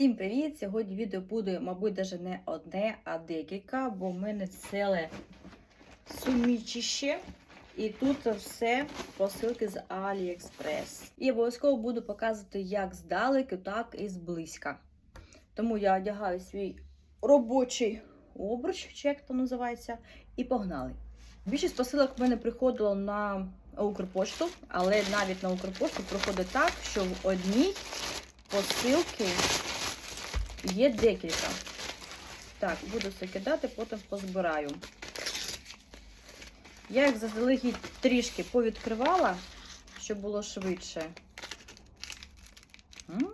Всім привіт! Сьогодні відео буде, мабуть, навіть не одне, а декілька, бо в мене ціле сумічище. І тут все посилки з AliExpress. І обов'язково буду показувати як здалеку, так і зблизька. Тому я одягаю свій робочий обруч, чи як то називається, і погнали. Більшість посилок в мене приходило на Укрпошту, але навіть на Укрпошту проходить так, що в одній посилки є декілька. Так, буду все кидати, потім позбираю. Я їх заздалегідь трішки повідкривала, щоб було швидше. М,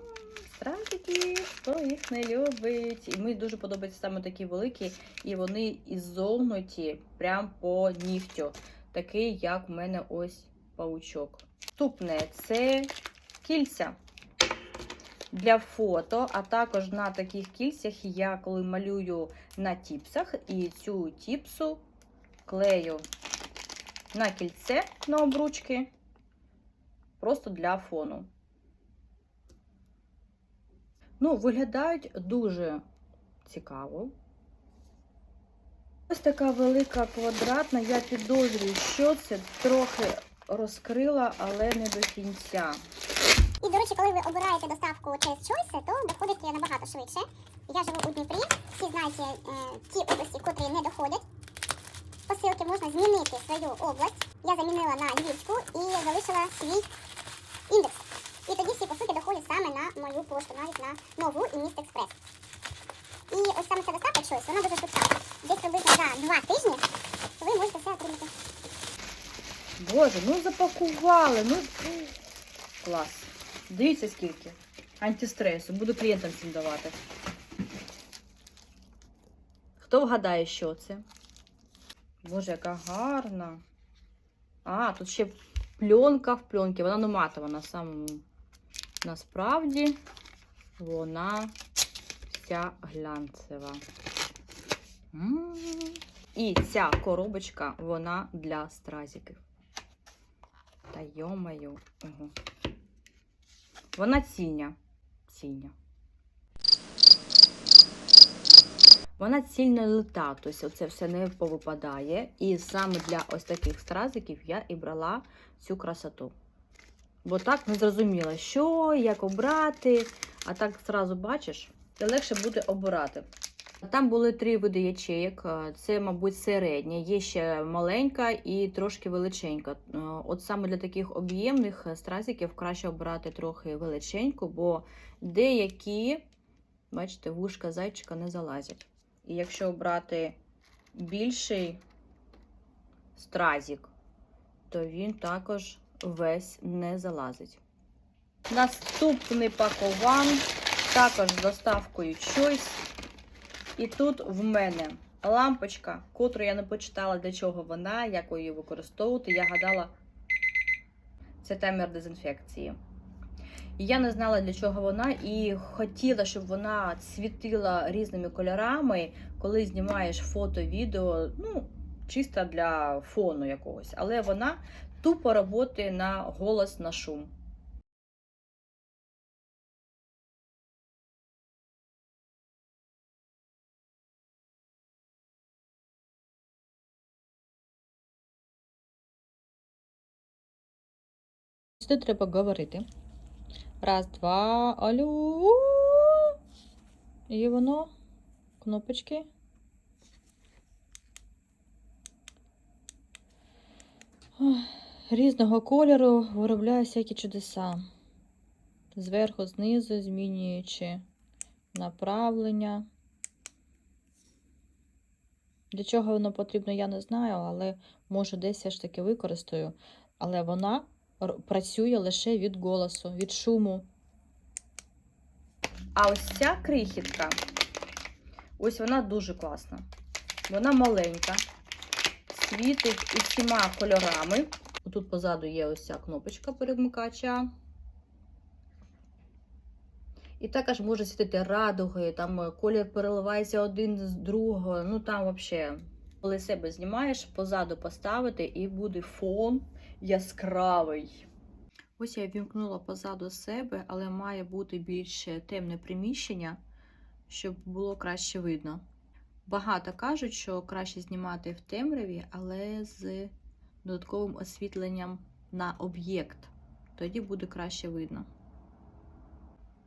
хто їх не любить. І мені дуже подобаються саме такі великі, і вони ізогнуті прям по нігтю. Такий, як в мене ось паучок. Наступне це кільця для фото, а також на таких кільцях я коли малюю на тіпсах, і цю тіпсу клею на кільце на обручки, просто для фону. Ну, виглядають дуже цікаво. Ось така велика квадратна, я підозрюю, що це трохи розкрила, але не до кінця. І, до речі, коли ви обираєте доставку через Choice, то доходить набагато швидше. Я живу у Дніпрі, всі знають е, ті області, котрі не доходять. Посилки можна змінити свою область. Я замінила на Львівську і залишила свій індекс. І тоді всі посилки доходять саме на мою пошту, навіть на нову і міст експрес. І ось саме ця доставка Choice, вона дуже швидка. Десь приблизно за два тижні ви можете все отримати. Боже, ну запакували, ну клас. Дивіться скільки. Антистресу. Буду клієнтам всім давати. Хто вгадає, що це? Боже, яка гарна. А, тут ще пленка в пленці. Вона не матова на самому. Насправді вона вся глянцева. І ця коробочка, вона для стразиків. Та йомаю. Ого. Вона цільня. Цільня. Вона цільно лита, тобто це все не повипадає. І саме для ось таких стразиків я і брала цю красоту. Бо так не зрозуміла, що, як обрати, а так зразу бачиш, легше буде обирати. Там були три види ячеїк. Це, мабуть, середня, є ще маленька і трошки величенька. Е, От саме для таких об'ємних стразиків краще обирати трохи величеньку, бо деякі, бачите, вушка зайчика не залазять. І якщо обрати більший стразик, то він також весь не залазить. Наступний пакован, також з доставкою Choice. І тут в мене лампочка, котру я не почитала, для чого вона, як її використовувати. Я гадала, це таймер дезінфекції. І я не знала, для чого вона, і хотіла, щоб вона світила різними кольорами, коли знімаєш фото, відео, ну, чисто для фону якогось. Але вона тупо працює на голос, на шум. Сюди треба говорити. Раз, два, алло. І воно. Кнопочки. Різного кольору виробляє всякі чудеса. Зверху, знизу, змінюючи направлення. Для чого воно потрібно, я не знаю, але може десь все ж таки використаю. Але вона працює лише від голосу, від шуму. А ось ця крихітка, ось вона дуже класна. Вона маленька, світить усіма кольорами. Тут позаду є ось ця кнопочка перемикача. І також може світити радугою, там е, колір переливається один з другого. Ну там взагалі, коли себе знімаєш, позаду поставити і буде фон яскравий. Ось я вімкнула позаду себе, але має бути більш темне приміщення, щоб було краще видно. Багато кажуть, що краще знімати в темряві, але з додатковим освітленням на об'єкт. Тоді буде краще видно.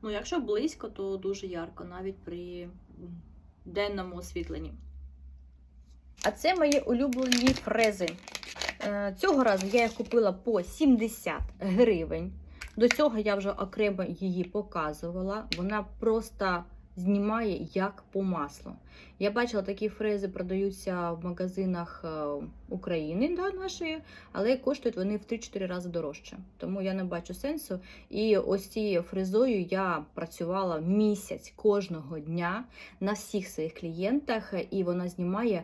Ну, якщо близько, то дуже ярко, навіть при денному освітленні. А це мої улюблені фрези. Е, Цього разу я їх купила по 70 гривень. До цього я вже окремо її показувала. Вона просто знімає як по маслу. Я бачила, такі фрези продаються в магазинах е, України да, нашої, але коштують вони в 3-4 рази дорожче. Тому я не бачу сенсу. І ось цією фрезою я працювала місяць кожного дня на всіх своїх клієнтах, і вона знімає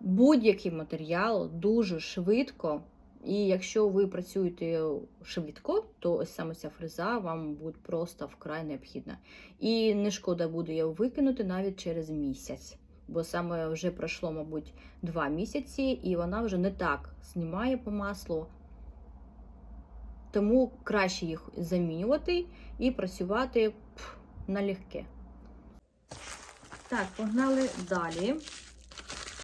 будь-який матеріал дуже швидко. І якщо ви працюєте швидко, то ось саме ця фреза вам буде просто вкрай необхідна. І не шкода буде її викинути навіть через місяць. Бо саме вже пройшло, мабуть, два місяці, і вона вже не так знімає по маслу. Тому краще їх замінювати і працювати пф, налегке. Так, погнали далі.